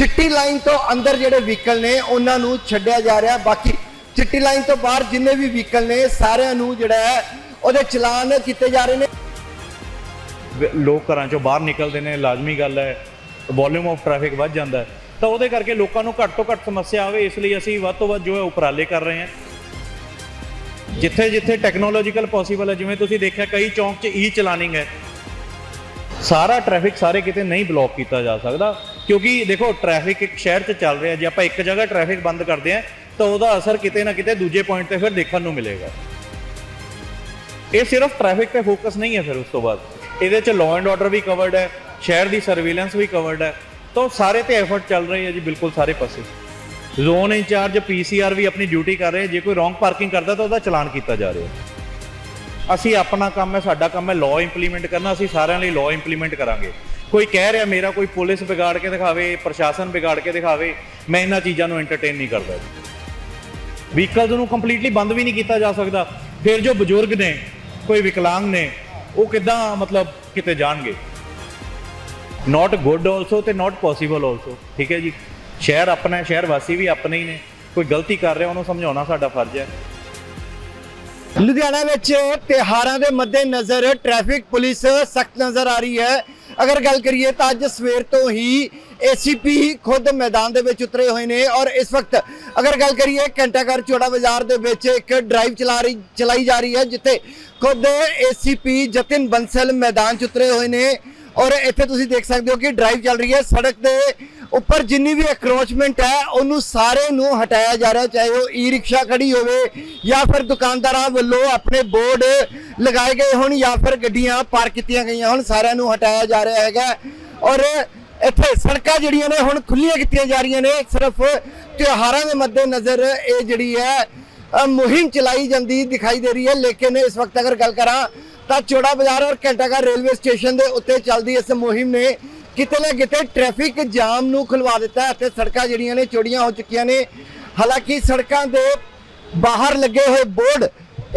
ਚਿੱਟੀ ਲਾਈਨ ਤੋਂ ਅੰਦਰ ਜਿਹੜੇ ਵਹੀਕਲ ਨੇ, ਉਹਨਾਂ ਨੂੰ ਛੱਡਿਆ ਜਾ ਰਿਹਾ। ਬਾਕੀ ਚਿੱਟੀ ਲਾਈਨ ਤੋਂ ਬਾਹਰ ਜਿੰਨੇ ਵੀ ਵਹੀਕਲ ਨੇ, ਸਾਰਿਆਂ ਨੂੰ ਜਿਹੜਾ ਹੈ, ਉਹਦੇ ਚਲਾਨ ਕੀਤੇ ਜਾ ਰਹੇ ਨੇ। ਲੋਕ ਘਰਾਂ ਚੋਂ ਬਾਹਰ ਨਿਕਲਦੇ ਨੇ, ਲਾਜ਼ਮੀ ਗੱਲ ਹੈ ਵੋਲਿਊਮ ਆਫ ਟ੍ਰੈਫਿਕ ਵੱਧ ਜਾਂਦਾ ਹੈ। ਤਾਂ ਉਹਦੇ ਕਰਕੇ ਲੋਕਾਂ ਨੂੰ ਘੱਟ ਤੋਂ ਘੱਟ ਸਮੱਸਿਆ ਆਵੇ, ਇਸ ਲਈ ਅਸੀਂ ਵੱਧ ਤੋਂ ਵੱਧ ਜੋ ਹੈ, ਉਪਰਾਲੇ ਕਰ ਰਹੇ ਹਾਂ। ਜਿੱਥੇ ਜਿੱਥੇ ਟੈਕਨੋਲੋਜੀਕਲ ਪੋਸੀਬਲ ਹੈ, ਜਿਵੇਂ ਤੁਸੀਂ ਦੇਖਿਆ, ਕਈ ਚੌਂਕ 'ਚ ਈ ਚਲਾਨਿੰਗ ਹੈ। ਸਾਰਾ ਟ੍ਰੈਫਿਕ ਸਾਰੇ ਕਿਤੇ ਨਹੀਂ ਬਲੌਕ ਕੀਤਾ ਜਾ ਸਕਦਾ। ਕਿਉਂਕਿ ਦੇਖੋ ਟ੍ਰੈਫਿਕ ਇੱਕ ਸ਼ਹਿਰ 'ਚ ਚੱਲ ਰਿਹਾ, ਜੇ ਆਪਾਂ ਇੱਕ ਜਗ੍ਹਾ ਟ੍ਰੈਫਿਕ ਬੰਦ ਕਰਦੇ ਹਾਂ, ਤਾਂ ਉਹਦਾ ਅਸਰ ਕਿਤੇ ਨਾ ਕਿਤੇ ਦੂਜੇ ਪੁਆਇੰਟ ਤੇ ਫਿਰ ਦੇਖਣ ਨੂੰ ਮਿਲੇਗਾ। ਇਹ ਸਿਰਫ ਟ੍ਰੈਫਿਕ ਤੇ ਫੋਕਸ ਨਹੀਂ ਹੈ ਫਿਰ ਉਸ ਤੋਂ ਬਾਅਦ। ਇਹਦੇ 'ਚ ਲਾਅ ਐਂਡ ਆਰਡਰ ਵੀ ਕਵਰਡ ਹੈ, ਸ਼ਹਿਰ ਦੀ ਸਰਵੇਲੈਂਸ ਵੀ ਕਵਰਡ ਹੈ। ਤਾਂ ਉਹ ਸਾਰੇ ਤੇ ਐਫਰਟ ਚੱਲ ਰਹੇ ਹੈ ਜੀ, ਬਿਲਕੁਲ ਸਾਰੇ ਪਾਸੇ। ਜ਼ੋਨ ਇੰਚਾਰਜ ਪੀਸੀਆਰ ਵੀ ਆਪਣੀ ਡਿਊਟੀ ਕਰ ਰਹੇ, ਜੇ ਕੋਈ ਰੋਂਗ ਪਾਰਕਿੰਗ ਕਰਦਾ ਤਾਂ ਉਹਦਾ ਚਲਾਨ ਕੀਤਾ ਜਾ ਰਿਹਾ। ਅਸੀਂ ਆਪਣਾ ਕੰਮ ਹੈ, ਸਾਡਾ ਕੰਮ ਹੈ ਲਾਅ ਇੰਪਲੀਮੈਂਟ ਕਰਨਾ, ਅਸੀਂ ਸਾਰਿਆਂ ਲਈ ਲਾਅ ਇੰਪਲੀਮੈਂਟ ਕਰਾਂਗੇ। ਕੋਈ ਕਹਿ ਰਿਹਾ ਮੇਰਾ ਕੋਈ ਪੁਲਿਸ ਵਿਗਾੜ ਕੇ ਦਿਖਾਵੇ, ਪ੍ਰਸ਼ਾਸਨ ਵਿਗਾੜ ਕੇ ਦਿਖਾਵੇ, ਮੈਂ ਇਹਨਾਂ ਚੀਜ਼ਾਂ ਨੂੰ ਐਂਟਰਟੇਨ ਨਹੀਂ ਕਰਦਾ ਵਹੀਕਲਸ ਨੂੰ ਕੰਪਲੀਟਲੀ ਬੰਦ ਵੀ ਨਹੀਂ ਕੀਤਾ ਜਾ ਸਕਦਾ। ਫਿਰ ਜੋ ਬਜ਼ੁਰਗ ਨੇ, ਕੋਈ ਵਿਕਲਾਂਗ ਨੇ, ਉਹ ਕਿੱਦਾਂ ਮਤਲਬ ਕਿਤੇ ਜਾਣਗੇ? ਨਾਟ ਗੁੱਡ ਆਲਸੋ ਤੇ ਨਾਟ ਪੋਸੀਬਲ ਆਲਸੋ ਠੀਕ ਹੈ ਜੀ? ਸ਼ਹਿਰ ਆਪਣਾ ਸ਼ਹਿਰ ਵਾਸੀ ਵੀ ਆਪਣੇ ਹੀ ਨੇ। ਕੋਈ ਗਲਤੀ ਕਰ ਰਿਹਾ, ਉਹਨੂੰ ਸਮਝਾਉਣਾ ਸਾਡਾ ਫਰਜ਼ ਹੈ। ਲੁਧਿਆਣਾ ਵਿੱਚ ਤਿਹਾਰਾਂ ਦੇ ਮੱਦੇ ਨਜ਼ਰ ਟ੍ਰੈਫਿਕ ਪੁਲਿਸ ਸਖਤ ਨਜ਼ਰ ਆ ਰਹੀ ਹੈ। ਅਗਰ ਗੱਲ ਕਰੀਏ ਤਾਂ ਅੱਜ ਸਵੇਰ ਤੋਂ ਹੀ ਏਸੀਪੀ ਖੁਦ ਮੈਦਾਨ ਦੇ ਵਿੱਚ ਉਤਰੇ ਹੋਏ ਨੇ ਔਰ ਇਸ ਵਕਤ ਅਗਰ ਗੱਲ ਕਰੀਏ ਘੰਟਾਘਰ ਚੋੜਾ ਬਾਜ਼ਾਰ ਦੇ ਵਿੱਚ ਇੱਕ ਡਰਾਈਵ ਚਲਾ ਰਹੀ, ਚਲਾਈ ਜਾ ਰਹੀ ਹੈ, ਜਿੱਥੇ ਖੁਦ ਏਸੀਪੀ ਜਤਿਨ ਬੰਸਲ ਮੈਦਾਨ 'ਚ ਉਤਰੇ ਹੋਏ ਨੇ ਔਰ ਇੱਥੇ ਤੁਸੀਂ ਦੇਖ ਸਕਦੇ ਹੋ ਕਿ ਡਰਾਈਵ ਚੱਲ ਰਹੀ ਹੈ। ਸੜਕ ਦੇ ਉੱਪਰ ਜਿੰਨੀ ਵੀ ਅਕਰੋਚਮੈਂਟ ਹੈ, ਉਹਨੂੰ ਸਾਰੇ ਨੂੰ ਹਟਾਇਆ ਜਾ ਰਿਹਾ, ਚਾਹੇ ਉਹ ਈ ਰਿਕਸ਼ਾ ਖੜੀ ਹੋਵੇ ਜਾਂ ਫਿਰ ਦੁਕਾਨਦਾਰਾਂ ਵੱਲੋਂ ਆਪਣੇ ਬੋਰਡ ਲਗਾਏ ਗਏ ਹੋਣ ਜਾਂ ਫਿਰ ਗੱਡੀਆਂ ਪਾਰਕ ਕੀਤੀਆਂ ਗਈਆਂ ਹੋਣ, ਸਾਰਿਆਂ ਨੂੰ ਹਟਾਇਆ ਜਾ ਰਿਹਾ ਹੈਗਾ। ਔਰ ਇੱਥੇ ਸੜਕਾਂ ਜਿਹੜੀਆਂ ਨੇ, ਹੁਣ ਖੁੱਲੀਆਂ ਕੀਤੀਆਂ ਜਾ ਰਹੀਆਂ ਨੇ, ਸਿਰਫ ਤਿਉਹਾਰਾਂ ਦੇ ਮੱਦੇ ਨਜ਼ਰ ਇਹ ਜਿਹੜੀ ਹੈ ਮੁਹਿੰਮ ਚਲਾਈ ਜਾਂਦੀ ਦਿਖਾਈ ਦੇ ਰਹੀ ਹੈ। ਲੇਕਿਨ ਇਸ ਵਕਤ ਅਗਰ ਗੱਲ ਕਰਾਂ ਤਾਂ ਚੋੜਾ ਬਾਜ਼ਾਰ ਔਰ ਘੰਟਾਘਰ ਰੇਲਵੇ ਸਟੇਸ਼ਨ ਦੇ ਉੱਤੇ ਚੱਲਦੀ ਇਸ ਮੁਹਿੰਮ ਨੇ ਕਿਤੇ ਨਾ ਕਿਤੇ ਟ੍ਰੈਫਿਕ ਜਾਮ ਨੂੰ ਖੁਲਵਾ ਦਿੱਤਾ ਹੈ ਅਤੇ ਸੜਕਾਂ ਜਿਹੜੀਆਂ ਨੇ ਚੋੜੀਆਂ ਹੋ ਚੁੱਕੀਆਂ ਨੇ। ਹਾਲਾਂਕਿ ਸੜਕਾਂ ਦੇ ਬਾਹਰ ਲੱਗੇ ਹੋਏ ਬੋਰਡ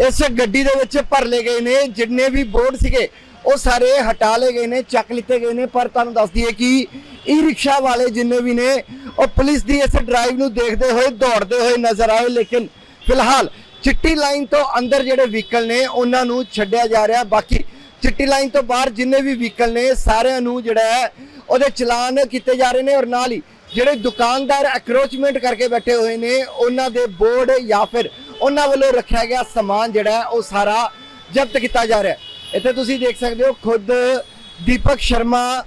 ਇਸ ਗੱਡੀ ਦੇ ਵਿੱਚ ਭਰ ਲਏ ਗਏ ਨੇ। ਜਿੰਨੇ ਵੀ ਬੋਰਡ ਸੀਗੇ, ਉਹ ਸਾਰੇ ਹਟਾ ਲਏ ਗਏ ਨੇ, ਚੱਕ ਲਿੱਤੇ ਗਏ ਨੇ। ਪਰ ਤੁਹਾਨੂੰ ਦੱਸ ਦਈਏ ਕਿ ਈ ਰਿਕਸ਼ਾ ਵਾਲੇ ਜਿੰਨੇ ਵੀ ਨੇ, ਉਹ ਪੁਲਿਸ ਦੀ ਇਸ ਡਰਾਈਵ ਨੂੰ ਦੇਖਦੇ ਹੋਏ ਦੌੜਦੇ ਹੋਏ ਨਜ਼ਰ ਆਏ। ਲੇਕਿਨ ਫਿਲਹਾਲ ਚਿੱਟੀ ਲਾਈਨ ਤੋਂ ਅੰਦਰ ਜਿਹੜੇ ਵਹੀਕਲ ਨੇ, ਉਹਨਾਂ ਨੂੰ ਛੱਡਿਆ ਜਾ ਰਿਹਾ। ਬਾਕੀ ਚਿੱਟੀ ਲਾਈਨ ਤੋਂ ਬਾਹਰ ਜਿੰਨੇ ਵੀ ਵਹੀਕਲ ਨੇ, ਸਾਰਿਆਂ ਨੂੰ ਜਿਹੜਾ ਹੈ, ਉਹਦੇ ਚਲਾਨ ਕੀਤੇ ਜਾ ਰਹੇ ਨੇ ਔਰ ਨਾਲ ਹੀ ਜਿਹੜੇ ਦੁਕਾਨਦਾਰ ਅਕਰੋਚਮੈਂਟ ਕਰਕੇ ਬੈਠੇ ਹੋਏ ਨੇ, ਉਹਨਾਂ ਦੇ ਬੋਰਡ ਜਾਂ ਫਿਰ ਉਹਨਾਂ ਵੱਲੋਂ ਰੱਖਿਆ ਗਿਆ ਸਮਾਨ ਜਿਹੜਾ ਉਹ ਸਾਰਾ ਜ਼ਬਤ ਕੀਤਾ ਜਾ ਰਿਹਾ ਇੱਥੇ ਤੁਸੀਂ ਦੇਖ ਸਕਦੇ ਹੋ, ਖੁਦ ਦੀਪਕ ਸ਼ਰਮਾ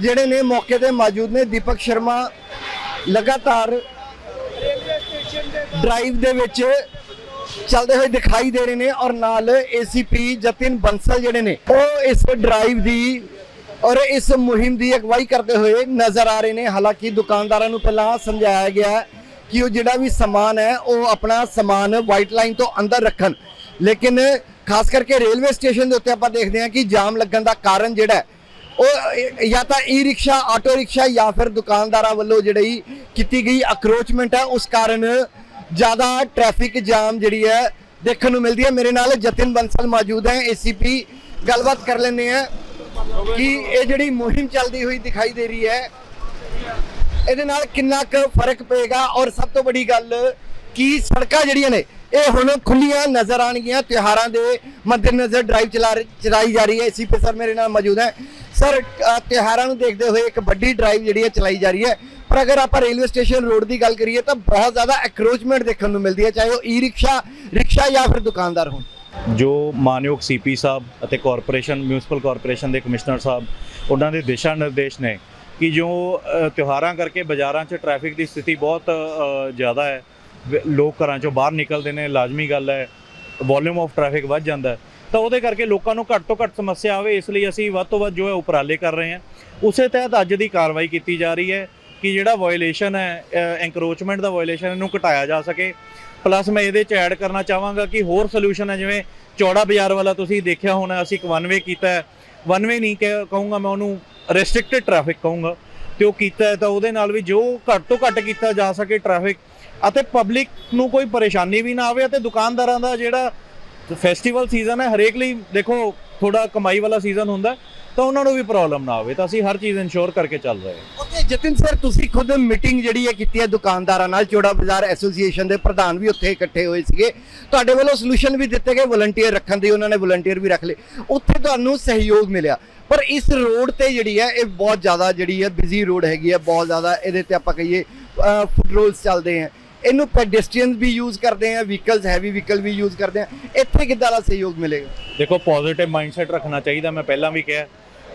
ਜਿਹੜੇ ਨੇ, ਮੌਕੇ ਤੇ ਮੌਜੂਦ ਨੇ। ਦੀਪਕ ਸ਼ਰਮਾ ਲਗਾਤਾਰ ਡਰਾਈਵ ਦੇ ਵਿੱਚ ਚੱਲਦੇ ਹੋਏ ਦਿਖਾਈ ਦੇ ਰਹੇ ਨੇ ਔਰ ਨਾਲ ਏਸੀਪੀ ਜਤਿਨ ਬੰਸਲ ਜਿਹੜੇ ਨੇ, ਉਹ ਇਸ ਡਰਾਈਵ ਦੀ ਔਰ ਇਸ ਮੁਹਿੰਮ ਦੀ ਅਗਵਾਈ ਕਰਦੇ ਹੋਏ ਨਜ਼ਰ ਆ ਰਹੇ ਨੇ। ਹਾਲਾਂਕਿ ਦੁਕਾਨਦਾਰਾਂ ਨੂੰ ਪਹਿਲਾਂ ਸਮਝਾਇਆ ਗਿਆ ਕਿ ਉਹ ਜਿਹੜਾ ਵੀ ਸਮਾਨ ਹੈ, ਉਹ ਆਪਣਾ ਸਮਾਨ ਵਾਈਟ ਲਾਈਨ ਤੋਂ ਅੰਦਰ ਰੱਖਣ। ਲੇਕਿਨ ਖਾਸ ਕਰਕੇ ਰੇਲਵੇ ਸਟੇਸ਼ਨ ਦੇ ਉੱਤੇ ਆਪਾਂ ਦੇਖਦੇ ਹਾਂ ਕਿ ਜਾਮ ਲੱਗਣ ਦਾ ਕਾਰਨ ਜਿਹੜਾ ਉਹ ਜਾਂ ਤਾਂ ਈ ਰਿਕਸ਼ਾ ਆਟੋ ਰਿਕਸ਼ਾ ਜਾਂ ਫਿਰ ਦੁਕਾਨਦਾਰਾਂ ਵੱਲੋਂ ਜਿਹੜੀ ਕੀਤੀ ਗਈ ਅਕਰੋਚਮੈਂਟ ਹੈ, ਉਸ ਕਾਰਨ ਜ਼ਿਆਦਾ ਟ੍ਰੈਫਿਕ ਜਾਮ ਜਿਹੜੀ ਹੈ ਦੇਖਣ ਨੂੰ ਮਿਲਦੀ ਹੈ। ਮੇਰੇ ਨਾਲ ਜਤਿਨ ਬੰਸਲ ਮੌਜੂਦ ਹੈ। ਏਸੀਪੀ ਗੱਲਬਾਤ ਕਰ ਲੈਂਦੇ ਆ ਕਿ ਇਹ ਜਿਹੜੀ ਮੁਹਿੰਮ ਚੱਲਦੀ ਹੋਈ ਦਿਖਾਈ ਦੇ ਰਹੀ ਹੈ ਇਹਦੇ ਨਾਲ ਕਿੰਨਾ ਕੁ ਫ਼ਰਕ ਪਏਗਾ? ਔਰ ਸਭ ਤੋਂ ਵੱਡੀ ਗੱਲ ਕਿ ਸੜਕਾਂ ਜਿਹੜੀਆਂ ਨੇ ਇਹ ਹੁਣ ਖੁੱਲੀਆਂ ਨਜ਼ਰ ਆਣਗੀਆਂ ਤਿਉਹਾਰਾਂ ਦੇ ਮੱਦੇਨਜ਼ਰ ਡਰਾਈਵ ਚਲਾ ਰਹੀ- ਚਲਾਈ ਜਾ ਰਹੀ ਹੈ। ਸੀਪੀ ਸਰ ਮੇਰੇ ਨਾਲ ਮੌਜੂਦ ਹੈ। ਸਰ ਅ, ਤਿਉਹਾਰਾਂ ਨੂੰ ਦੇਖਦੇ ਹੋਏ ਇੱਕ ਵੱਡੀ ਡਰਾਈਵ ਜਿਹੜੀ ਹੈ ਚਲਾਈ ਜਾ ਰਹੀ ਹੈ। ਪਰ ਅਗਰ ਆਪਾਂ ਰੇਲਵੇ ਸਟੇਸ਼ਨ ਰੋਡ ਦੀ ਗੱਲ ਕਰੀਏ ਤਾਂ ਬਹੁਤ ਜ਼ਿਆਦਾ ਐਕਰੋਚਮੈਂਟ ਦੇਖਣ ਨੂੰ ਮਿਲਦੀ ਹੈ, ਚਾਹੇ ਉਹ ਈ ਰਿਕਸ਼ਾ ਰਿਕਸ਼ਾ ਜਾਂ ਫਿਰ ਦੁਕਾਨਦਾਰ ਹੋਣ। ਜੋ ਮਾਨਯੋਗ ਸੀਪੀ ਸਾਹਿਬ ਅਤੇ ਕਾਰਪੋਰੇਸ਼ਨ ਮਿਊਨਿਸਪਲ ਕਾਰਪੋਰੇਸ਼ਨ ਦੇ ਕਮਿਸ਼ਨਰ ਸਾਹਿਬ, ਉਹਨਾਂ ਦੇ ਦਿਸ਼ਾ ਨਿਰਦੇਸ਼ ਨੇ ਕਿ ਜੋ ਤਿਉਹਾਰਾਂ ਕਰਕੇ ਬਾਜ਼ਾਰਾਂ 'ਚ ਟ੍ਰੈਫਿਕ ਦੀ ਸਥਿਤੀ ਬਹੁਤ ਜ਼ਿਆਦਾ ਹੈ। ਲੋਕ ਘਰਾਂ 'ਚੋਂ ਬਾਹਰ ਨਿਕਲਦੇ ਨੇ, ਲਾਜ਼ਮੀ ਗੱਲ ਹੈ ਵੋਲਿਊਮ ਆਫ ਟ੍ਰੈਫਿਕ ਵੱਧ ਜਾਂਦਾ ਤਾਂ ਉਹਦੇ ਕਰਕੇ ਲੋਕਾਂ ਨੂੰ ਘੱਟ ਤੋਂ ਘੱਟ ਸਮੱਸਿਆ ਆਵੇ, ਇਸ ਲਈ ਅਸੀਂ ਵੱਧ ਤੋਂ ਵੱਧ ਜੋ ਹੈ ਉਪਰਾਲੇ ਕਰ ਰਹੇ ਹਾਂ। ਉਸੇ ਤਹਿਤ ਅੱਜ ਦੀ ਕਾਰਵਾਈ ਕੀਤੀ ਜਾ ਰਹੀ ਹੈ। ਕਿ ਜਿਹੜਾ ਵਾਇਲੇਸ਼ਨ ਹੈ ਐਨਕਰੋਚਮੈਂਟ ਦਾ ਵਾਇਲੇਸ਼ਨ ਇਹਨੂੰ ਘਟਾਇਆ ਜਾ ਸਕੇ। ਪਲੱਸ ਮੈਂ ਇਹਦੇ ਚ ਐਡ ਕਰਨਾ ਚਾਹਾਂਗਾ ਕਿ ਹੋਰ ਸੋਲੂਸ਼ਨ ਹੈ, ਜਿਵੇਂ ਚੌੜਾ ਬਾਜ਼ਾਰ ਵਾਲਾ ਤੁਸੀਂ ਦੇਖਿਆ ਹੋਣਾ, ਅਸੀਂ ਇੱਕ ਵਨਵੇ ਕੀਤਾ ਹੈ। ਵਨਵੇ ਨਹੀਂ ਕਹਿ- ਕਹੂੰਗਾ ਮੈਂ ਉਹਨੂੰ ਰੈਸਟ੍ਰਿਕਟਡ ਟ੍ਰੈਫਿਕ ਕਹੂੰਗਾ। ਤੇ ਉਹ ਕੀਤਾ ਹੈ ਤਾਂ ਉਹਦੇ ਨਾਲ ਵੀ ਜੋ ਘੱਟ ਤੋਂ ਘੱਟ ਕੀਤਾ ਜਾ ਸਕੇ ਟ੍ਰੈਫਿਕ ਅਤੇ ਪਬਲਿਕ ਨੂੰ ਕੋਈ ਪਰੇਸ਼ਾਨੀ ਵੀ ਨਾ ਆਵੇ ਅਤੇ ਦੁਕਾਨਦਾਰਾਂ ਦਾ ਜਿਹੜਾ ਫੈਸਟੀਵਲ ਸੀਜ਼ਨ ਹੈ, ਹਰੇਕ ਲਈ ਦੇਖੋ ਥੋੜਾ ਕਮਾਈ ਵਾਲਾ ਸੀਜ਼ਨ ਹੁੰਦਾ। ਤਾਂ ਉਹਨਾਂ ਨੂੰ ਵੀ ਪ੍ਰੋਬਲਮ ਨਾ ਆਵੇ, ਤਾਂ ਅਸੀਂ ਹਰ ਚੀਜ਼ ਇਨਸ਼ੋਰ ਕਰਕੇ ਚੱਲ ਰਹੇ ਹਾਂ। ਓਕੇ, ਜਤਿਨ ਸਰ, ਤੁਸੀਂ ਖੁਦ ਮੀਟਿੰਗ ਜਿਹੜੀ ਹੈ ਕੀਤੀ ਹੈ ਦੁਕਾਨਦਾਰਾਂ ਨਾਲ, ਚੋੜਾ ਬਾਜ਼ਾਰ ਐਸੋਸੀਏਸ਼ਨ ਦੇ ਪ੍ਰਧਾਨ ਵੀ ਉੱਥੇ ਇਕੱਠੇ ਹੋਏ ਸੀਗੇ। ਤੁਹਾਡੇ ਵੱਲੋਂ ਸੋਲੂਸ਼ਨ ਵੀ ਦਿੱਤੇ ਗਏ ਵਲੰਟੀਅਰ ਰੱਖਣ ਦੀ, ਉਹਨਾਂ ਨੇ ਵਲੰਟੀਅਰ ਵੀ ਰੱਖ ਲਏ। ਉੱਥੇ ਤੁਹਾਨੂੰ ਸਹਿਯੋਗ ਮਿਲਿਆ। ਪਰ ਇਸ ਰੋਡ ਤੇ ਜਿਹੜੀ ਹੈ, ਇਹ ਬਹੁਤ ਜ਼ਿਆਦਾ ਜਿਹੜੀ ਹੈ ਬਿਜ਼ੀ ਰੋਡ ਹੈਗੀ ਹੈ, ਬਹੁਤ ਜ਼ਿਆਦਾ ਇਹਦੇ ਤੇ ਆਪਾਂ ਕਹੀਏ ਫੁੱਟ ਰੋਲਸ ਚੱਲਦੇ ਆ ਇਹਨੂੰ ਪੈਡੈਸਟਰੀਅਨਸ ਵੀ ਯੂਜ਼ ਕਰਦੇ ਆ ਵਹੀਕਲਸ ਹੈਵੀ ਵਹੀਕਲ ਵੀ ਯੂਜ਼ ਕਰਦੇ ਆ। ਇੱਥੇ ਕਿੱਦਾਂ ਦਾ ਸਹਿਯੋਗ ਮਿਲੇਗਾ? ਦੇਖੋ ਪੋਜ਼ਿਟਿਵ ਮਾਈਂਡਸੈਟ ਰੱਖਣਾ ਚਾਹੀਦਾ, ਮੈਂ ਪਹਿਲਾਂ ਵੀ ਕਿਹਾ।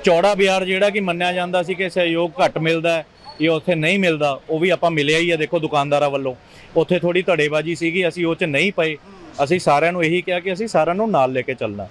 ਚੌੜਾ ਬਾਜ਼ਾਰ ਜਿਹੜਾ ਕਿ ਮੰਨਿਆ ਜਾਂਦਾ ਸੀ ਕਿ ਸਹਿਯੋਗ ਘੱਟ ਮਿਲਦਾ ਹੈ, ਇਹ ਉੱਥੇ ਨਹੀਂ ਮਿਲਦਾ, ਉਹ ਵੀ ਆਪਾਂ ਮਿਲਿਆ ਹੀ ਹੈ ਦੇਖੋ, ਦੁਕਾਨਦਾਰਾਂ ਵੱਲੋਂ। ਉੱਥੇ ਥੋੜੀ ਧੜੇਬਾਜ਼ੀ ਸੀਗੀ, ਅਸੀਂ ਉਹ 'ਚ ਨਹੀਂ ਪਏ। ਅਸੀਂ ਸਾਰਿਆਂ ਨੂੰ ਇਹੀ ਕਿਹਾ ਕਿ ਅਸੀਂ ਸਾਰਿਆਂ ਨੂੰ ਨਾਲ ਲੈ ਕੇ ਚੱਲਣਾ।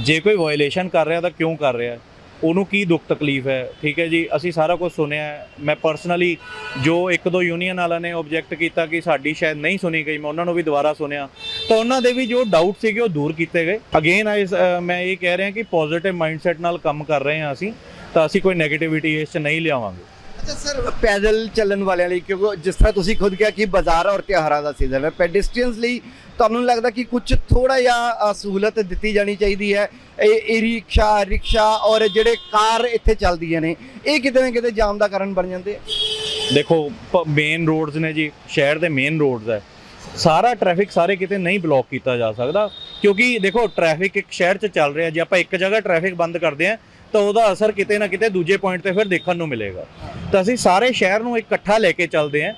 ਜੇ ਕੋਈ ਵਾਇਲੇਸ਼ਨ ਕਰ ਰਿਹਾ ਤਾਂ ਕਿਉਂ ਕਰ ਰਿਹਾ? ਉਹਨੂੰ ਕੀ ਦੁੱਖ ਤਕਲੀਫ ਹੈ? ਠੀਕ ਹੈ ਜੀ, ਅਸੀਂ ਸਾਰਾ ਕੁਝ ਸੁਣਿਆ ਮੈਂ ਪਰਸਨਲੀ ਜੋ ਇੱਕ ਦੋ ਯੂਨੀਅਨ ਵਾਲਿਆਂ ਨੇ ਆਬਜੈਕਟ ਕੀਤਾ ਕਿ ਸਾਡੀ ਸ਼ਾਇਦ ਨਹੀਂ ਸੁਣੀ ਗਈ, ਮੈਂ ਉਹਨਾਂ ਨੂੰ ਵੀ ਦੁਬਾਰਾ ਸੁਣਿਆ। ਤਾਂ ਉਹਨਾਂ ਦੇ ਵੀ ਜੋ ਡਾਊਟ ਸੀਗੇ ਉਹ ਦੂਰ ਕੀਤੇ ਗਏ। ਅਗੇਨ ਆਈ ਮੈਂ ਇਹ ਕਹਿ ਰਿਹਾ ਕਿ ਪੋਜ਼ਿਟਿਵ ਮਾਈਂਡਸੈਟ ਨਾਲ ਕੰਮ ਕਰ ਰਹੇ ਹਾਂ ਅਸੀਂ, ਤਾਂ ਅਸੀਂ ਕੋਈ 네ਗੇਟਿਵਿਟੀ ਇਸ 'ਚ ਨਹੀਂ ਲਿਆਵਾਂਗੇ। ਅੱਛਾ ਸਰ ਪੈਦਲ ਚੱਲਣ ਵਾਲਿਆਂ ਲਈ, ਕਿਉਂਕਿ ਜਿਸ ਤਰ੍ਹਾਂ ਤੁਸੀਂ ਖੁਦ ਕਿਹਾ ਕਿ ਬਾਜ਼ਾਰ ਔਰ ਤਿਉਹਾਰਾਂ ਦਾ ਸੀਜ਼ਨ ਹੈ ਪੈਡੈਸਟਰੀਅਨਸ ਲਈ ਤੁਹਾਨੂੰ ਲੱਗਦਾ ਕਿ ਕੁਝ ਥੋੜਾ ਜਿਹਾ ਸਹੂਲਤ ਦਿੱਤੀ ਜਾਣੀ ਚਾਹੀਦੀ ਹੈ? ਇਹ ਈ ਰਿਕਸ਼ਾ ਰਿਕਸ਼ਾ ਔਰ ਜਿਹੜੇ ਕਾਰ ਇੱਥੇ ਚੱਲਦੀਆਂ ਨੇ, ਇਹ ਕਿਤੇ ਨਾ ਕਿਤੇ ਜਾਮ ਦਾ ਕਾਰਨ ਬਣ ਜਾਂਦੇ ਆ? ਦੇਖੋ ਮੇਨ ਰੋਡਸ ਨੇ ਜੀ, ਸ਼ਹਿਰ ਦੇ ਮੇਨ ਰੋਡਸ ਹੈ। ਸਾਰਾ ਟ੍ਰੈਫਿਕ ਸਾਰੇ ਕਿਤੇ ਨਹੀਂ ਬਲੌਕ ਕੀਤਾ ਜਾ ਸਕਦਾ, ਕਿਉਂਕਿ ਦੇਖੋ ਟ੍ਰੈਫਿਕ ਇੱਕ ਸ਼ਹਿਰ 'ਚ ਚੱਲ ਰਿਹਾ, ਜੇ ਆਪਾਂ ਇੱਕ ਜਗ੍ਹਾ ਟ੍ਰੈਫਿਕ ਬੰਦ ਕਰਦੇ ਹਾਂ ਤਾਂ ਉਹਦਾ ਅਸਰ ਕਿਤੇ ਨਾ ਕਿਤੇ ਦੂਜੇ ਪੁਆਇੰਟ ਤੇ ਫਿਰ ਦੇਖਣ ਨੂੰ ਮਿਲੇਗਾ। ਤਾਂ ਅਸੀਂ ਸਾਰੇ ਸ਼ਹਿਰ ਨੂੰ ਇਕੱਠਾ ਲੈ ਕੇ ਚੱਲਦੇ ਹਾਂ।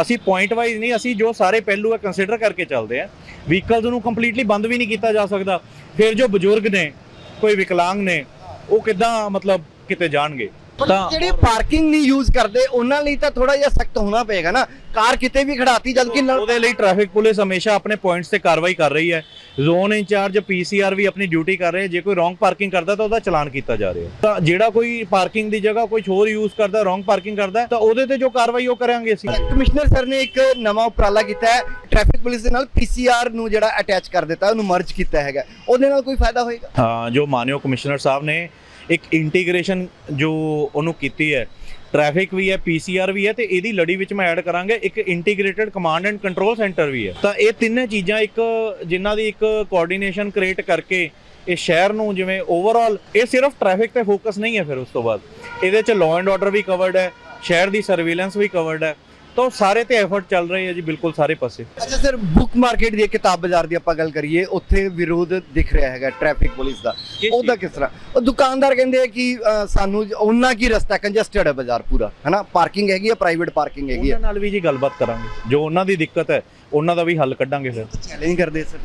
ਅਸੀਂ ਪੁਆਇੰਟ ਵਾਈਜ਼ ਨਹੀਂ, ਅਸੀਂ ਜੋ ਸਾਰੇ ਪਹਿਲੂ ਹੈ ਕੰਸੀਡਰ ਕਰਕੇ ਚੱਲਦੇ ਹਾਂ। ਵਹੀਕਲਸ ਨੂੰ ਕੰਪਲੀਟਲੀ ਬੰਦ ਵੀ ਨਹੀਂ ਕੀਤਾ ਜਾ ਸਕਦਾ। ਫਿਰ ਜੋ ਬਜ਼ੁਰਗ ਨੇ, ਕੋਈ ਵਿਕਲਾਂਗ ਨੇ, ਉਹ ਕਿੱਦਾਂ ਮਤਲਬ ਕਿਤੇ ਜਾਣਗੇ? ਤਾਂ ਜਿਹੜੇ ਪਾਰਕਿੰਗ ਨਹੀਂ ਯੂਜ਼ ਕਰਦੇ ਉਹਨਾਂ ਲਈ ਤਾਂ ਥੋੜਾ ਜਿਹਾ ਸਖਤ ਹੋਣਾ ਪਏਗਾ ਨਾ। ਕਾਰ ਕਿਤੇ ਵੀ ਖੜਾਤੀ ਜਦਕਿ ਨਾਲ ਉਹਦੇ ਲਈ ਟ੍ਰੈਫਿਕ ਪੁਲਿਸ ਹਮੇਸ਼ਾ ਆਪਣੇ ਪੁਆਇੰਟਸ ਤੇ ਕਾਰਵਾਈ ਕਰ ਰਹੀ ਹੈ। ਜ਼ੋਨ ਇੰਚਾਰਜ ਪੀਸੀਆਰ ਵੀ ਆਪਣੀ ਡਿਊਟੀ ਕਰ ਰਹੇ। ਜੇ ਕੋਈ ਰੋਂਗ ਪਾਰਕਿੰਗ ਕਰਦਾ ਤਾਂ ਉਹਦਾ ਚਲਾਨ ਕੀਤਾ ਜਾ ਰਿਹਾ ਤਾਂ ਜਿਹੜਾ ਕੋਈ ਪਾਰਕਿੰਗ ਦੀ ਜਗ੍ਹਾ ਕੋਈ ਹੋਰ ਯੂਜ਼ ਕਰਦਾ ਰੋਂਗ ਪਾਰਕਿੰਗ ਕਰਦਾ ਤਾਂ ਉਹਦੇ ਤੇ ਜੋ ਕਾਰਵਾਈ ਉਹ ਕਰਾਂਗੇ ਅਸੀਂ। ਕਮਿਸ਼ਨਰ ਸਰ ਨੇ ਇੱਕ ਨਵਾਂ ਉਪਰਾਲਾ ਕੀਤਾ ਹੈ। ਟ੍ਰੈਫਿਕ ਪੁਲਿਸ ਦੇ ਨਾਲ ਪੀਸੀਆਰ ਨੂੰ ਜਿਹੜਾ ਅਟੈਚ ਕਰ ਦਿੱਤਾ ਉਹਨੂੰ ਮਰਜ ਕੀਤਾ ਹੈਗਾ। ਉਹਦੇ ਨਾਲ ਕੋਈ ਫਾਇਦਾ ਹੋਏਗਾ? ਹਾਂ ਜੋ ਮਾਨਯੋਗ ਕਮਿਸ਼ਨਰ ਸਾਹਿਬ ਨੇ ਇੱਕ ਇੰਟੀਗ੍ਰੇਸ਼ਨ ਜੋ ਉਹਨੂੰ ਕੀਤੀ ਹੈ। ਟ੍ਰੈਫਿਕ ਵੀ ਹੈ ਪੀਸੀਆਰ ਵੀ ਹੈ ਤੇ ਇਹਦੀ ਲੜੀ ਵਿੱਚ ਮੈਂ ਐਡ ਕਰਾਂਗੇ, ਇੱਕ integrated command and control centre ਵੀ ਹੈ। ਤਾਂ ਇਹ ਤਿੰਨੇ ਚੀਜ਼ਾਂ ਇੱਕ ਜਿਨ੍ਹਾਂ ਦੀ ਇੱਕ ਕੋਆਰਡੀਨੇਸ਼ਨ ਕ੍ਰੀਏਟ ਕਰਕੇ ਇਹ ਸ਼ਹਿਰ ਨੂੰ ਜਿਵੇਂ ਓਵਰਆਲ ਇਹ ਸਿਰਫ ਟ੍ਰੈਫਿਕ ਤੇ ਫੋਕਸ ਨਹੀਂ ਹੈ ਫਿਰ ਉਸ ਤੋਂ ਬਾਅਦ। ਇਹਦੇ ਚ ਲਾਅ ਐਂਡ ਆਰਡਰ ਵੀ ਕਵਰਡ ਹੈ, ਸ਼ਹਿਰ ਦੀ ਸਰਵੇਲੈਂਸ ਵੀ ਕਵਰਡ ਹੈ। ਤਾਂ ਸਾਰੇ ਤੇ ਐਫਰਟ ਚੱਲ ਰਹੇ ਹੈ ਜੀ ਬਿਲਕੁਲ ਸਾਰੇ ਪਾਸੇ। ਅੱਛਾ ਸਰ ਬੁੱਕ ਮਾਰਕੀਟ ਦੀ ਕਿਤਾਬ ਬਾਜ਼ਾਰ ਦੀ ਆਪਾਂ ਗੱਲ ਕਰੀਏ ਉੱਥੇ ਵਿਰੋਧ ਦਿਖ ਰਿਹਾ ਹੈਗਾ ਟ੍ਰੈਫਿਕ ਪੁਲਿਸ ਦਾ। ਉਹਦਾ ਕਿਸ ਤਰ੍ਹਾਂ? ਉਹ ਦੁਕਾਨਦਾਰ ਕਹਿੰਦੇ ਆ ਕਿ ਸਾਨੂੰ ਉਹਨਾਂ ਕੀ ਰਸਤਾ ਕੰਜਸਟਡ ਹੈ ਬਾਜ਼ਾਰ ਪੂਰਾ ਹੈਨਾ? ਪਾਰਕਿੰਗ ਹੈਗੀ ਹੈ ਪ੍ਰਾਈਵੇਟ ਪਾਰਕਿੰਗ ਹੈਗੀ ਹੈ ਉਹਨਾਂ ਨਾਲ ਵੀ ਜੀ ਗੱਲਬਾਤ ਕਰਾਂਗੇ। ਜੋ ਉਹਨਾਂ ਦੀ ਦਿੱਕਤ ਹੈ ਉਹਨਾਂ ਦਾ ਵੀ ਹੱਲ ਕੱਢਾਂਗੇ ਫਿਰ। ਚੈਲੰਜ ਕਰਦੇ ਸਰ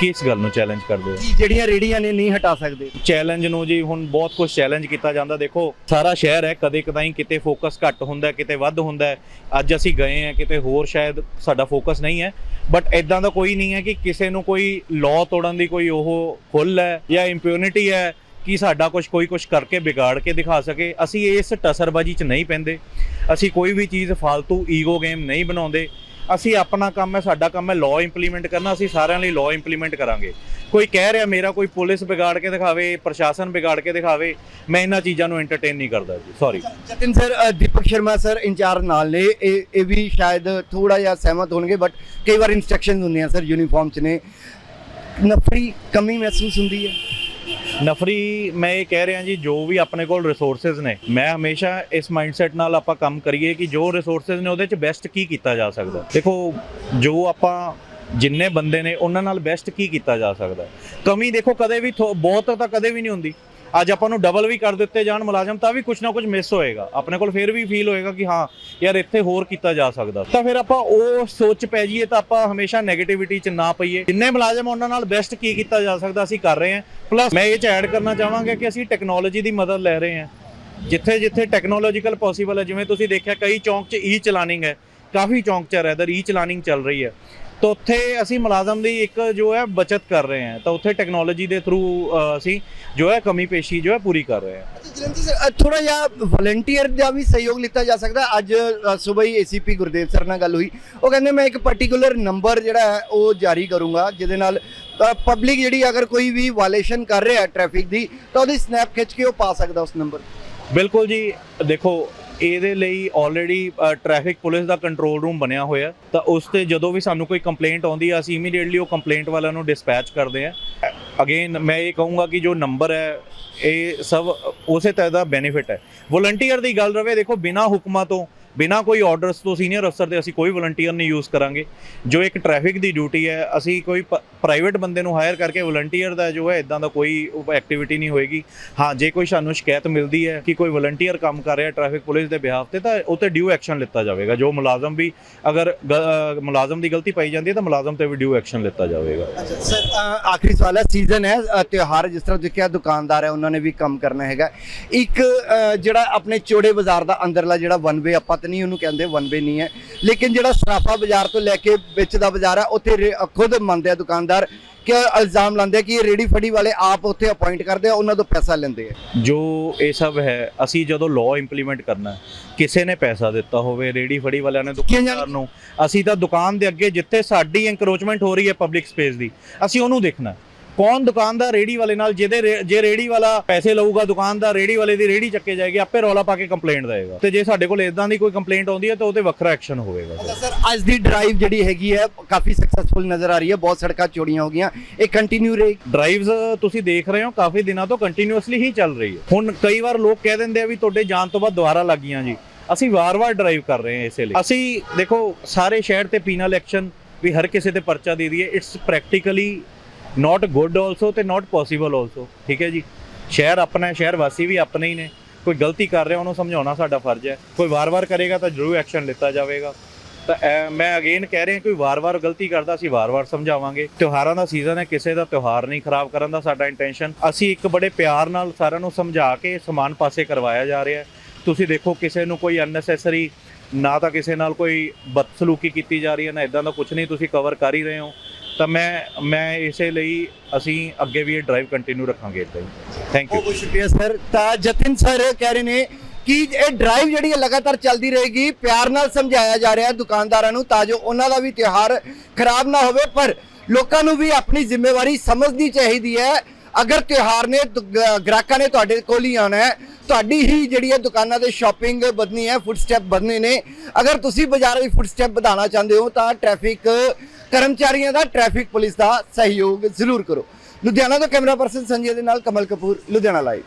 ਕਿਸ ਗੱਲ ਨੂੰ ਚੈਲੰਜ ਕਰਦੇ ਹੋ? ਜਿਹੜੀਆਂ ਰੇੜੀਆਂ ਨੇ ਨਹੀਂ ਹਟਾ ਸਕਦੇ? ਚੈਲੰਜ ਨੂੰ ਜੀ ਹੁਣ ਬਹੁਤ ਕੁਝ ਚੈਲੰਜ ਕੀਤਾ ਜਾਂਦਾ ਦੇਖੋ ਸਾਰਾ ਸ਼ਹਿਰ ਹੈ ਕਦੇ ਕਦਾਈ ਕਿਤੇ ਫੋਕਸ ਘੱਟ ਹੁੰਦਾ ਕਿਤੇ ਵੱਧ ਹੁੰਦਾ। ਅੱਜ ਅਸੀਂ ਗਏ ਹਾਂ ਕਿਤੇ ਹੋਰ ਸ਼ਾਇਦ ਸਾਡਾ ਫੋਕਸ ਨਹੀਂ ਹੈ। ਬਟ ਇਦਾਂ ਦਾ ਕੋਈ ਨਹੀਂ ਹੈ ਕਿ ਕਿਸੇ ਨੂੰ ਕੋਈ ਲਾਅ ਤੋੜਨ ਦੀ ਕੋਈ ਉਹ ਖੁੱਲ ਹੈ ਜਾਂ ਇੰਪਿਊਨਿਟੀ ਹੈ ਕਿ ਸਾਡਾ ਕੁਝ ਕੋਈ ਕੁਝ ਕਰਕੇ ਵਿਗਾੜ ਕੇ ਦਿਖਾ ਸਕੇ। ਅਸੀਂ ਇਸ ਟਸਰਬਾਜੀ 'ਚ ਨਹੀਂ ਪੈਂਦੇ। ਅਸੀਂ ਕੋਈ ਵੀ ਚੀਜ਼ ਫालतू ਈਗੋ ਗੇਮ ਨਹੀਂ ਬਣਾਉਂਦੇ। ਅਸੀਂ ਆਪਣਾ ਕੰਮ ਹੈ, ਸਾਡਾ ਕੰਮ ਹੈ ਲਾਅ ਇੰਪਲੀਮੈਂਟ ਕਰਨਾ, ਅਸੀਂ ਸਾਰਿਆਂ ਲਈ ਲਾਅ ਇੰਪਲੀਮੈਂਟ ਕਰਾਂਗੇ। ਕੋਈ ਕਹਿ ਰਿਹਾ ਮੇਰਾ ਕੋਈ ਪੁਲਿਸ ਵਿਗਾੜ ਕੇ ਦਿਖਾਵੇ, ਪ੍ਰਸ਼ਾਸਨ ਵਿਗਾੜ ਕੇ ਦਿਖਾਵੇ, ਮੈਂ ਇਹਨਾਂ ਚੀਜ਼ਾਂ ਨੂੰ ਐਂਟਰਟੇਨ ਨਹੀਂ ਕਰਦਾ ਜੀ sorry Jatin sir Deepak Sharma sir incharge ਨਾਲ ਨੇ, ਇਹ ਇਹ ਵੀ ਸ਼ਾਇਦ ਥੋੜਾ ਜਿਹਾ ਸਹਿਮਤ ਹੋਣਗੇ ਬਟ ਕਈ ਵਾਰ ਇਨਸਟਰਕਸ਼ਨਸ ਹੁੰਦੀਆਂ ਸਰ ਯੂਨੀਫਾਰਮ ਚ ਨੇ। ਨਫਰੀ ਕਮੀ ਮਹਿਸੂਸ ਹੁੰਦੀ ਹੈ। ਨਫਰੀ, ਮੈਂ ਇਹ ਕਹਿ ਰਿਹਾ ਜੀ, ਜੋ ਵੀ ਆਪਣੇ ਕੋਲ ਰਿਸੋਰਸਸ ਨੇ, ਮੈਂ ਹਮੇਸ਼ਾ ਇਸ ਮਾਈਂਡਸੈਟ ਨਾਲ ਆਪਾਂ ਕੰਮ ਕਰੀਏ ਕਿ ਜੋ ਰਿਸੋਰਸਸ ਨੇ ਉਹਦੇ ਚ ਬੈਸਟ ਕੀ ਕੀਤਾ ਜਾ ਸਕਦਾ। ਦੇਖੋ, ਜੋ ਆਪਾਂ ਜਿੰਨੇ ਬੰਦੇ ਨੇ, ਉਹਨਾਂ ਨਾਲ ਬੈਸਟ ਕੀ ਕੀਤਾ ਜਾ ਸਕਦਾ। ਕਮੀ ਦੇਖੋ ਕਦੇ ਵੀ ਥੋ- ਬਹੁਤ ਤਾਂ ਕਦੇ ਵੀ ਨਹੀਂ ਹੁੰਦੀ। ਅੱਜ ਆਪਾਂ ਨੂੰ ਡਬਲ ਵੀ ਕਰ ਦਿੱਤੇ ਜਾਣ ਮੁਲਾਜ਼ਮ, ਤਾਂ ਵੀ ਕੁਝ ਨਾ ਕੁਝ ਮਿਸ ਹੋਏਗਾ। ਆਪਣੇ ਕੋਲ ਫਿਰ ਵੀ ਫੀਲ ਹੋਏਗਾ ਕਿ ਹਾਂ, ਯਾਰ ਇੱਥੇ ਹੋਰ ਕੀਤਾ ਜਾ ਸਕਦਾ। ਤਾਂ ਫਿਰ ਆਪਾਂ ਉਹ ਸੋਚ ਪੈ ਜਾਈਏ ਤਾਂ ਆਪਾਂ ਹਮੇਸ਼ਾ 네ਗੇਟਿਵਿਟੀ 'ਚ ਨਾ ਪਈਏ। ਜਿੰਨੇ ਮੁਲਾਜ਼ਮ ਉਹਨਾਂ ਨਾਲ ਬੈਸਟ ਕੀ ਕੀਤਾ ਜਾ ਸਕਦਾ ਅਸੀਂ ਕਰ ਰਹੇ ਹਾਂ। ਪਲੱਸ ਮੈਂ ਇਹ 'ਚ ਐਡ ਕਰਨਾ ਚਾਹਾਂਗਾ ਕਿ ਅਸੀਂ ਟੈਕਨੋਲੋਜੀ ਦੀ ਮਦਦ ਲੈ ਰਹੇ ਹਾਂ। ਜਿੱਥੇ ਜਿੱਥੇ ਟੈਕਨੋਲੋਜੀਕਲ ਪੋਸੀਬਲ ਹੈ, ਜਿਵੇਂ ਤੁਸੀਂ ਦੇਖਿਆ, ਕਈ ਚੌਂਕ 'ਚ ਈ ਚਲਾਨਿੰਗ ਹੈ। ਕਾਫੀ ਚੌਂਕ 'ਚ ਰੈਦਰ ਈ ਚਲਾਨਿੰਗ ਚੱਲ ਰਹੀ ਹੈ। ਤਾਂ ਉੱਥੇ ਅਸੀਂ ਮੁਲਾਜ਼ਮ ਦੀ ਇੱਕ ਜੋ ਹੈ ਬਚਤ ਕਰ ਰਹੇ ਹਾਂ। ਤਾਂ ਉੱਥੇ ਟੈਕਨੋਲੋਜੀ ਦੇ ਥਰੂ ਅਸੀਂ ਜੋ ਹੈ ਕਮੀ ਪੇਸ਼ੀ ਜੋ ਹੈ ਪੂਰੀ ਕਰ ਰਹੇ ਹਾਂ। ਜਲੰਧਰ ਸਰ ਥੋੜਾ ਜਿਹਾ ਵਲੰਟੀਅਰ ਦਾ ਵੀ ਸਹਿਯੋਗ ਲਿੱਤਾ ਜਾ ਸਕਦਾ। ਅੱਜ ਸਵੇਰ ਹੀ ਏਸੀਪੀ ਗੁਰਦੇਵ ਸਰ ਨਾਲ ਗੱਲ ਹੋਈ। ਉਹ ਕਹਿੰਦੇ ਮੈਂ ਇੱਕ ਪਾਰਟਿਕੂਲਰ ਨੰਬਰ ਜਿਹੜਾ ਹੈ ਉਹ ਜਾਰੀ ਕਰੂੰਗਾ ਜਿਹਦੇ ਨਾਲ ਪਬਲਿਕ ਜਿਹੜੀ ਅਗਰ ਕੋਈ ਵੀ ਵਾਇਲੇਸ਼ਨ ਕਰ ਰਿਹਾ ਹੈ ਟ੍ਰੈਫਿਕ ਦੀ ਤਾਂ ਉਹਦੀ ਸਨੈਪ ਖਿੱਚ ਕੇ ਉਹ ਪਾ ਸਕਦਾ ਉਸ ਨੰਬਰ ਬਿਲਕੁਲ ਜੀ ਦੇਖੋ ਇਹਦੇ ਲਈ ਆਲਰੇਡੀ ਟ੍ਰੈਫਿਕ ਪੁਲਿਸ ਦਾ ਕੰਟਰੋਲ ਰੂਮ ਬਣਿਆ ਹੋਇਆ। ਤਾਂ ਉਸ ਤੇ ਜਦੋਂ ਵੀ ਸਾਨੂੰ ਕੋਈ ਕੰਪਲੇਂਟ ਆਉਂਦੀ ਹੈ ਅਸੀਂ ਇਮੀਡੀਏਟਲੀ ਉਹ ਕੰਪਲੇਂਟ ਵਾਲਿਆਂ ਨੂੰ ਡਿਸਪੈਚ ਕਰਦੇ ਹਾਂ ਅਗੇਨ ਮੈਂ ਇਹ ਕਹੂੰਗਾ ਕਿ ਜੋ ਨੰਬਰ ਹੈ, ਇਹ ਸਭ ਉਸੇ ਤਰ੍ਹਾਂ ਦਾ ਬੈਨੀਫਿਟ ਹੈ। ਵੋਲੰਟੀਅਰ ਦੀ ਗੱਲ ਰਵੇ, ਦੇਖੋ, ਬਿਨਾ ਹੁਕਮਾਂ ਤੋਂ ਬਿਨਾ ਕੋਈ ਆਰਡਰਸ ਤੋਂ ਸੀਨੀਅਰ ਅਫਸਰ ਤੇ ਅਸੀਂ ਕੋਈ ਵਲੰਟੀਅਰ ਨਹੀਂ ਯੂਜ਼ ਕਰਾਂਗੇ। ਜੋ ਇੱਕ ਟ੍ਰੈਫਿਕ ਦੀ ਡਿਊਟੀ ਹੈ, ਅਸੀਂ ਕੋਈ ਪ੍ਰਾਈਵੇਟ ਬੰਦੇ ਨੂੰ ਹਾਇਰ ਕਰਕੇ ਵਲੰਟੀਅਰ ਦਾ ਜੋ ਹੈ ਇਦਾਂ ਦਾ ਕੋਈ ਐਕਟੀਵਿਟੀ ਨਹੀਂ ਹੋਏਗੀ। ਹਾਂ, ਜੇ ਕੋਈ ਸਾਨੂੰ ਸ਼ਿਕਾਇਤ ਮਿਲਦੀ ਹੈ ਕਿ ਕੋਈ ਵਲੰਟੀਅਰ ਕੰਮ ਕਰ ਰਿਹਾ ਟ੍ਰੈਫਿਕ ਪੁਲਿਸ ਦੇ ਬਿਹਾਫ ਤੇ, ਤਾਂ ਉਹ ਤੇ ਡਿਊ ਐਕਸ਼ਨ ਲਿੱਤਾ ਜਾਵੇਗਾ। ਜੋ ਮੁਲਾਜ਼ਮ ਵੀ ਅਗਰ ਮੁਲਾਜ਼ਮ ਦੀ ਗਲਤੀ ਪਾਈ ਜਾਂਦੀ ਹੈ, ਤਾਂ ਮੁਲਾਜ਼ਮ ਤੇ ਵੀ ਡਿਊ ਐਕਸ਼ਨ ਲਿੱਤਾ ਜਾਵੇਗਾ। ਅੱਛਾ, ਸਰ ਆਖਰੀ ਸਵਾਲ ਹੈ ਸੀਜ਼ਨ ਹੈ ਤਿਉਹਾਰ, ਜਿਸ ਤਰ੍ਹਾਂ ਦੇਖਿਆ ਦੁਕਾਨਦਾਰ ਹੈ, ਉਹਨਾਂ ਨੇ ਵੀ ਕੰਮ ਕਰਨਾ ਹੈਗਾ। ਇੱਕ ਜਿਹੜਾ ਆਪਣੇ ਚੋੜੇ ਬਾਜ਼ਾਰ ਦਾ ਅੰਦਰਲਾ ਜਿਹੜਾ ਵਨ ਵੇ ਆਪਾਂ ਨਹੀਂ ਉਹਨੂੰ ਕਹਿੰਦੇ ਵਨ ਵੇ ਨਹੀਂ ਹੈ। ਲੇਕਿਨ ਜਿਹੜਾ ਸਰਾਫਾ ਬਾਜ਼ਾਰ ਤੋਂ ਲੈ ਕੇ ਵਿੱਚ ਦਾ ਬਾਜ਼ਾਰ ਹੈ ਉੱਥੇ ਰੇ- ਖੁਦ ਮੰਨਦੇ ਆ ਦੁਕਾਨਦਾਰ ਕਿ ਇਲਜ਼ਾਮ ਲਾਉਂਦੇ ਆ ਕਿ ਇਹ ਰੇੜੀ ਫੜੀ ਵਾਲੇ ਆਪ ਉੱਥੇ ਅਪਾਇੰਟ ਕਰਦੇ ਆ ਉਹਨਾਂ ਤੋਂ ਪੈਸਾ ਲੈਂਦੇ ਆ। ਜੋ ਇਹ ਸਭ ਹੈ ਅਸੀਂ ਜਦੋਂ ਲਾਅ ਇੰਪਲੀਮੈਂਟ ਕਰਨਾ ਹੈ, ਕਿਸੇ ਨੇ ਪੈਸਾ ਦਿੱਤਾ ਹੋਵੇ ਰੇੜੀ ਫੜੀ ਵਾਲਿਆਂ ਨੇ ਦੁਕਾਨਦਾਰ ਨੂੰ ਅਸੀਂ ਤਾਂ ਦੁਕਾਨ ਦੇ ਅੱਗੇ ਜਿੱਥੇ ਸਾਡੀ ਐਨਕਰੋਚਮੈਂਟ ਹੋ ਰਹੀ ਹੈ ਪਬਲਿਕ ਸਪੇਸ ਦੀ ਅਸੀਂ ਉਹਨੂੰ ਦੇਖਣਾ ਹੈ। ਕੌਣ ਦੁਕਾਨਦਾਰ ਰੇੜੀ ਵਾਲੇ ਨਾਲ ਜਿਹਦੇ ਰੇ- ਜੇ ਰੇੜੀ ਵਾਲਾ ਪੈਸੇ ਲਊਗਾ ਦੁਕਾਨਦਾਰ ਰੇੜੀ ਵਾਲੇ ਦੀ ਰੇੜੀ ਚੱਕੇ ਜਾਏਗੀ ਆਪੇ ਰੌਲਾ ਪਾ ਕੇ ਕੰਪਲੇਂਟ ਦੇਗਾ ਤੇ ਜੇ ਸਾਡੇ ਕੋਲ ਇਦਾਂ ਦੀ ਕੋਈ ਕੰਪਲੇਂਟ ਆਉਂਦੀ ਹੈ ਤਾਂ ਉਹਤੇ ਵੱਖਰਾ ਐਕਸ਼ਨ ਹੋਵੇਗਾ। ਸਰ ਅੱਜ ਦੀ ਡਰਾਈਵ ਜਿਹੜੀ ਹੈਗੀ ਹੈ ਕਾਫੀ ਸਕਸੈਸਫੁਲ ਨਜ਼ਰ ਆ ਰਹੀ ਹੈ ਬਹੁਤ ਸੜਕਾਂ ਚੌੜੀਆਂ ਹੋ ਗਈਆਂ ਇਹ ਕੰਟੀਨਿਊ ਰਹੇਗੀ? ਡਰਾਈਵਸ ਤੁਸੀਂ ਦੇਖ ਰਹੇ ਹੋ ਕਾਫੀ ਦਿਨਾਂ ਤੋਂ ਕੰਟੀਨਿਊਸਲੀ ਹੀ ਚੱਲ ਰਹੀ ਹੈ। ਹੁਣ ਕਈ ਵਾਰ ਲੋਕ ਕਹਿ ਦਿੰਦੇ ਆ ਵੀ ਤੁਹਾਡੇ ਜਾਣ ਤੋਂ ਬਾਅਦ ਦੁਬਾਰਾ ਲੱਗੀਆਂ ਜੀ। ਅਸੀਂ ਵਾਰ-ਵਾਰ ਡਰਾਈਵ ਕਰ ਰਹੇ ਹਾਂ ਇਸੇ ਲਈ। ਅਸੀਂ ਦੇਖੋ ਸਾਰੇ ਸ਼ਹਿਰ ਤੇ ਪੀਨਲ ਐਕਸ਼ਨ ਵੀ ਹਰ ਕਿਸੇ ਤੇ ਪਰਚਾ ਦੇ ਦਈਏ it's practically not good also ਤੇ ਨਾਟ ਪੋਸੀਬਲ ਆਲਸੋ ਠੀਕ ਹੈ ਜੀ? ਸ਼ਹਿਰ ਆਪਣਾ ਹੈ, ਸ਼ਹਿਰ ਵਾਸੀ ਵੀ ਆਪਣੇ ਹੀ ਨੇ। ਕੋਈ ਗਲਤੀ ਕਰ ਰਿਹਾ, ਉਹਨੂੰ ਸਮਝਾਉਣਾ ਸਾਡਾ ਫਰਜ਼ ਹੈ। ਕੋਈ ਵਾਰ-ਵਾਰ ਕਰੇਗਾ ਤਾਂ ਜ਼ਰੂਰ ਐਕਸ਼ਨ ਲਿੱਤਾ ਜਾਵੇਗਾ। ਤਾਂ ਮੈਂ ਅਗੇਨ ਕਹਿ ਰਿਹਾ ਕੋਈ ਵਾਰ-ਵਾਰ ਗਲਤੀ ਕਰਦਾ, ਅਸੀਂ ਵਾਰ-ਵਾਰ ਸਮਝਾਵਾਂਗੇ। ਤਿਉਹਾਰਾਂ ਦਾ ਸੀਜ਼ਨ ਹੈ, ਕਿਸੇ ਦਾ ਤਿਉਹਾਰ ਨਹੀਂ ਖਰਾਬ ਕਰਨ ਦਾ ਸਾਡਾ ਇੰਟੈਂਸ਼ਨ ਅਸੀਂ ਇੱਕ ਬੜੇ ਪਿਆਰ ਨਾਲ ਸਾਰਿਆਂ ਨੂੰ ਸਮਝਾ ਕੇ ਸਮਾਨ ਪਾਸੇ ਕਰਵਾਇਆ ਜਾ ਰਿਹਾ ਹੈ। ਤੁਸੀਂ ਦੇਖੋ, ਕਿਸੇ ਨੂੰ ਕੋਈ ਅਨਨੈਸੈਸਰੀ ਨਾ ਤਾਂ ਕਿਸੇ ਨਾਲ ਕੋਈ ਬਦਸਲੂਕੀ ਕੀਤੀ ਜਾ ਰਹੀ ਹੈ, ਨਾ ਇਦਾਂ ਦਾ ਕੁਝ ਨਹੀਂ, ਤੁਸੀਂ ਕਵਰ ਕਰ ਹੀ ਰਹੇ ਹੋ। ਤਾਂ ਮੈਂ ਮੈਂ ਇਸੇ ਲਈ ਅਸੀਂ ਅੱਗੇ ਵੀ ਇਹ ਡਰਾਈਵ ਕੰਟੀਨਿਊ ਰੱਖਾਂਗੇ ਇਦਾਂ ਹੀ। ਥੈਂਕ ਯੂ ਬਹੁਤ ਬਹੁਤ ਸ਼ੁਕਰੀਆ, ਸਰ। ਤਾਂ ਜਤਿਨ ਸਰ ਕਹਿ ਰਹੇ ਨੇ ਕਿ ਇਹ ਡਰਾਈਵ ਜਿਹੜੀ ਹੈ ਲਗਾਤਾਰ ਚੱਲਦੀ ਰਹੇਗੀ, ਪਿਆਰ ਨਾਲ ਸਮਝਾਇਆ ਜਾ ਰਿਹਾ ਹੈ ਦੁਕਾਨਦਾਰਾਂ ਨੂੰ ਤਾਂ ਜੋ ਉਹਨਾਂ ਦਾ ਵੀ ਤਿਉਹਾਰ ਖਰਾਬ ਨਾ ਹੋਵੇ, ਪਰ ਲੋਕਾਂ ਨੂੰ ਵੀ ਆਪਣੀ ਜ਼ਿੰਮੇਵਾਰੀ ਸਮਝਣੀ ਚਾਹੀਦੀ ਹੈ। ਅਗਰ ਤਿਉਹਾਰ ਨੇ, ਦੁ- ਗ੍ਰਾਹਕਾਂ ਨੇ ਤੁਹਾਡੇ ਕੋਲ ਹੀ ਆਉਣਾ ਹੈ, ਤੁਹਾਡੀ ਹੀ ਜਿਹੜੀ ਹੈ ਦੁਕਾਨਾਂ ਤੇ ਸ਼ਾਪਿੰਗ ਵਧਣੀ ਹੈ ਫੁੱਟ ਸਟੈਪ ਵਧਣੇ ਨੇ। ਅਗਰ ਤੁਸੀਂ ਬਾਜ਼ਾਰ ਵਿੱਚ ਫੁੱਟ ਸਟੈਪ ਵਧਾਉਣਾ ਚਾਹੁੰਦੇ ਹੋ, ਤਾਂ ਟ੍ਰੈਫਿਕ ਕਰਮਚਾਰੀਆਂ ਦਾ ਟ੍ਰੈਫਿਕ ਪੁਲਿਸ ਦਾ ਸਹਿਯੋਗ ਜ਼ਰੂਰ ਕਰੋ। ਲੁਧਿਆਣਾ ਤੋਂ ਕੈਮਰਾ ਪਰਸਨ ਸੰਜੇ ਦੇ ਨਾਲ ਕਮਲ ਕਪੂਰ, ਲੁਧਿਆਣਾ ਲਾਈਵ